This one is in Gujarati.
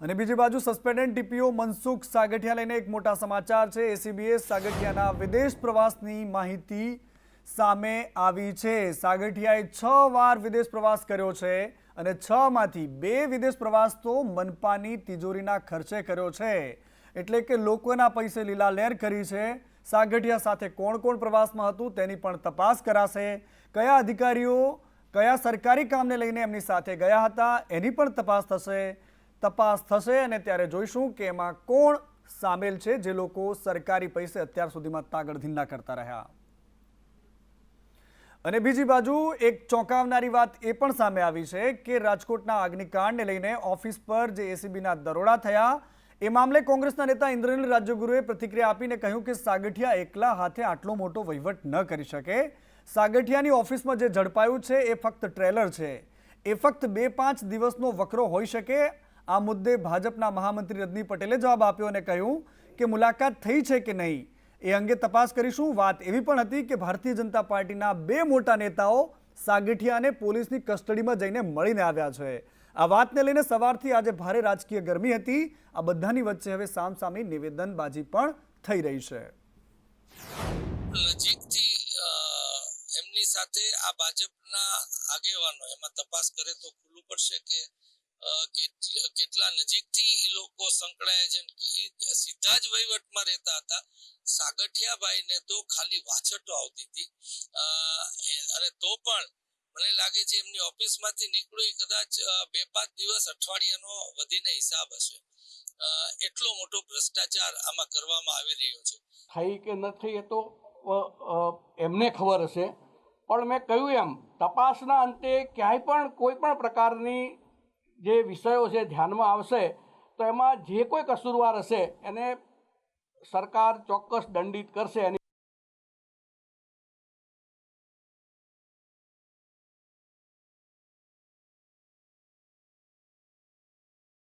અને બીજી બાજુ સસ્પેન્ડેડ ટીપીઓ મનસુખ સાગઠિયા લઈને એક મોટા સમાચાર છે. એસીબીએ સાગઠિયાના વિદેશ પ્રવાસની માહિતી સામે આવી છે. સાગઠિયાએ છ વાર વિદેશ પ્રવાસ કર્યો છે અને છ માંથી બે વિદેશ પ્રવાસ તો મનપાની તિજોરીના ખર્ચે કર્યો છે. એટલે કે લોકોના પૈસે લીલા લહેર કરી છે. સાગઠિયા સાથે કોણ કોણ પ્રવાસમાં હતું તેની પણ તપાસ કરાશે. કયા અધિકારીઓ કયા સરકારી કામને લઈને એમની સાથે ગયા હતા એની પણ તપાસ થશે. તપાસ થશે અને ત્યારે જોઈશું કે એમાં કોણ સામેલ છે જે લોકો સરકારી પૈસે અત્યાર સુધીમાં તાગડધીન કરતા રહ્યા. અને બીજી બાજુ એક ચોંકાવનારી વાત એ પણ સામે આવી છે કે રાજકોટના અગ્નિકાંડને લઈને ઓફિસ પર જે એસીબીના દરોડા થયા, એ મામલે કોંગ્રેસના નેતા ઇન્દ્રનીલ રાજ્યગુરુએ પ્રતિક્રિયા આપીને કહ્યું કે સાગઠિયા એકલા હાથે આટલો મોટો વહીવટ ન કરી શકે. સાગઠિયાની ઓફિસમાં જે ઝડપાયું છે એ ફક્ત ટ્રેલર છે. એ ફક્ત બે પાંચ દિવસનો વકરો હોઈ શકે આ મુદ્દે ભાજપના મહામંત્રી રજની પટેલે જવાબ આપ્યો અને કહ્યું કે મુલાકાત થઈ છે કે નહીં? એ અંગે તપાસ કરીશું. વાત એવી પણ હતી કે ભારતીય જનતા પાર્ટીના બે મોટા નેતાઓ સાગઠિયાને પોલીસની કસ્ટડીમાં જઈને મળીને આવ્યા છે. આ વાતને લઈને સવારથી આજે ભારે રાજકીય ગરમી હતી. આ બધાની વચ્ચે હવે સામસામી નિવેદનબાજી પણ થઈ રહી છે. એમની સાથે આ ભાજપના આગેવાનો, એમાં તપાસ કરે તો ખુલ્લું પડશે કે કેટલા નજીકથી એ લોકો સંકળાયા છે ઈ સીધા જ વહીવટમાં રહેતા હતા. સાગઠિયાભાઈને તો ખાલી વાછટો આવતી હતી. અને તો પણ મને લાગે છે એમની ઓફિસમાંથી નીકળ્યું કદાચ બે પાંચ દિવસ અઠવાડિયાનો વધીને હિસાબ હશે. એટલો મોટો ભ્રષ્ટાચાર આમાં કરવામાં આવી રહ્યો છે. થઈ કે ન થઈ એ તો એમને ખબર હશે. પણ મેં કહ્યું એમ, તપાસના અંતે ક્યાંય પણ કોઈ પણ પ્રકારની જે વિષયો છે ધ્યાનમાં આવશે, તો એમાં જે કોઈ કસૂરવાર હશે, એને સરકાર ચોક્કસ દંડિત કરશે એની